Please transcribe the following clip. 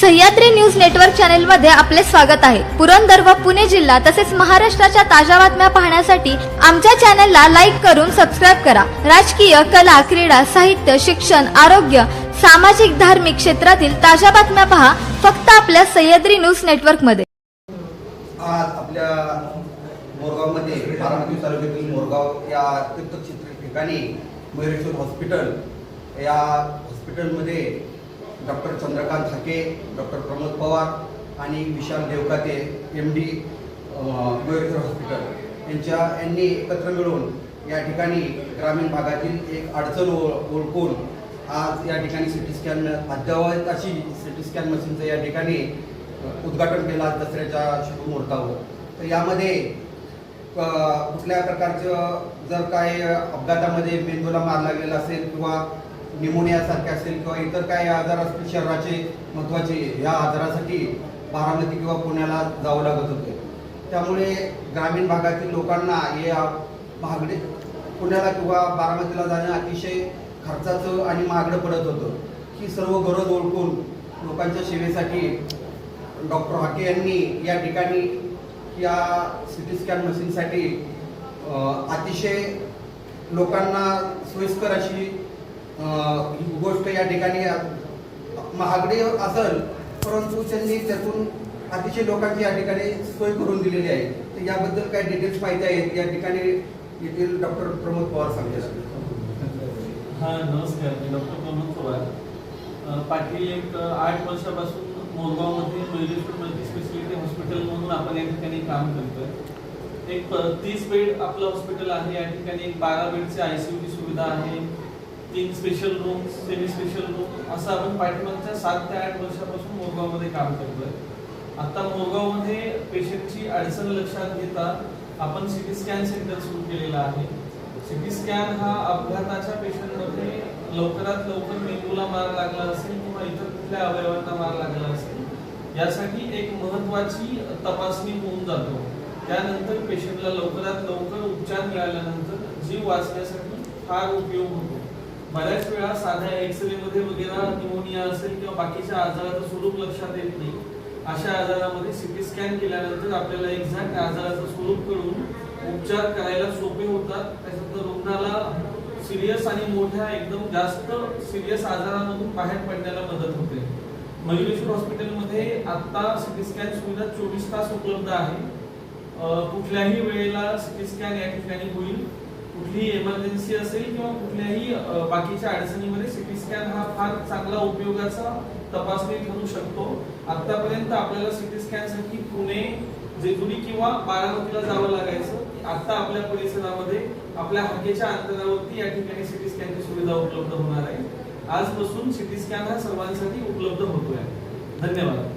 Sahyadri news network चॅनलमध्ये आपले स्वागत आहे. पुरंदर व पुणे जिल्हा तसेच महाराष्ट्राच्या ताज्या बातम्या पाहण्यासाठी आमच्या चॅनलला लाईक करून सबस्क्राईब करा. राजकीय कला क्रीडा साहित्य शिक्षण आरोग्य सामाजिक धार्मिक क्षेत्रातील ताज्या बातम्या पहा फक्त आपल्या सह्याद्री न्यूज नेटवर्कमध्ये आज आपल्या मोरगावमध्ये बारामती तालुक्यातील मोरगाव या तीर्थक्षेत्र ठिकाणी मयुरेश्वर हॉस्पिटल या हॉस्पिटलमध्ये डॉक्टर चंद्रकांत हाके डॉक्टर प्रमोद पवार आणि Vishal Devkate M D Mayureshwar hospital. यांच्या यांनी एकत्र मिळून या ठिकाणी ग्रामीण भागातील एक अडचण ओळ- ओळखून आज या ठिकाणी सिटी स्कॅन अद्यावत अशी सिटी स्कॅन मशीनचं या ठिकाणी उद्घाटन केलं आज दसऱ्याच्या शुभमुहूर्तावर. तर यामध्ये कुठल्या प्रकारचं जर काय अपघातामध्ये मेंदूला मार लागलेला असेल किंवा निमोनियासारखे असेल किंवा इतर काही आजार असतील शरीराचे महत्त्वाचे या आजारासाठी बारामती किंवा पुण्याला जावं लागत होते. त्यामुळे ग्रामीण भागातील लोकांना या महागडे पुण्याला किंवा बारामतीला जाणं अतिशय खर्चाचं आणि महागडं पडत होतं. ही सर्व गरज ओळखून लोकांच्या सेवेसाठी डॉक्टर हाके यांनी या ठिकाणी या सिटी स्कॅन मशीनसाठी अतिशय लोकांना सोयीस्कर अशी गोष्ट या ठिकाणी महागडी असेल परंतु त्यांनी त्यातून अतिशय लोकांची या ठिकाणी सोय करून दिलेली आहे. तर याबद्दल काही डिटेल्स माहिती आहेत? या ठिकाणी येथील डॉक्टर प्रमोद पवार सांगतील हा नमस्कार. मी डॉक्टर प्रमोद पवार. पाटील एक आठ वर्षापासून मोरगावमध्ये मयुरेश्वर मल्टी स्पेशालिटी हॉस्पिटल म्हणून आपण या ठिकाणी काम करतोय. एक तीस बेड आपलं हॉस्पिटल आहे. या ठिकाणी एक बारा बेडची आय सी यूची सुविधा आहे. तीन special room semi special room असं आपण पाठीमागच्या सात ते आठ वर्षापासून मोरगावमध्ये काम करतोय. आता मोरगावमध्ये पेशंटची अडचण लक्षात घेता आपण सिटी स्कॅन सेंटर सुरू केलेलं आहे. सिटी स्कॅन हा अपघाताच्या पेशंटमध्ये लवकरात लवकर मेंदूला मार लागला असेल किंवा इतर कुठल्या अवयवांना मार लागला असेल यासाठी एक महत्वाची तपासणी होऊन जातो. त्यानंतर पेशंटला लवकरात लवकर उपचार मिळाल्यानंतर जीव वाचण्यासाठी फार उपयोग होतो. बऱ्याच वेळा साध्या एक्सरे मध्ये वगैरे निमोनिया असेल किंवा बाकीच्या आजाराचं स्वरूप लक्षात येत नाही. अशा आजारामध्ये सिटी स्कॅन केल्यानंतर आपल्याला एक्झॅक्ट आजाराचं स्वरूप कळून उपचार करायला सोपे होतात. त्याच्यात रुग्णाला सिरियस आणि मोठ्या एकदम जास्त सिरियस आजारामधून बाहेर पडण्याला मदत होते. मयुरेश्वर हॉस्पिटलमध्ये आता सिटी स्कॅन सुविधा चोवीस तास उपलब्ध आहे. कुठल्याही वेळेला सिटी स्कॅन या ठिकाणी होईल. कुठलीही इमर्जन्सी असेल किंवा कुठल्याही बाकीच्या अडचणीमध्ये सिटी स्कॅन हा फार चांगला उपयोगाचा तपासणी ठरू शकतो. आतापर्यंत आपल्याला सिटी स्कॅनसाठी पुणे जेजुरी किंवा बारामतीला जावं लागायचं. आता आपल्या परिसरामध्ये आपल्या हाकेच्या अंतरावरती या ठिकाणी सिटी स्कॅनची सुविधा उपलब्ध होणार आहे. आजपासून सिटी स्कॅन हा सर्वांसाठी उपलब्ध होतोय. धन्यवाद.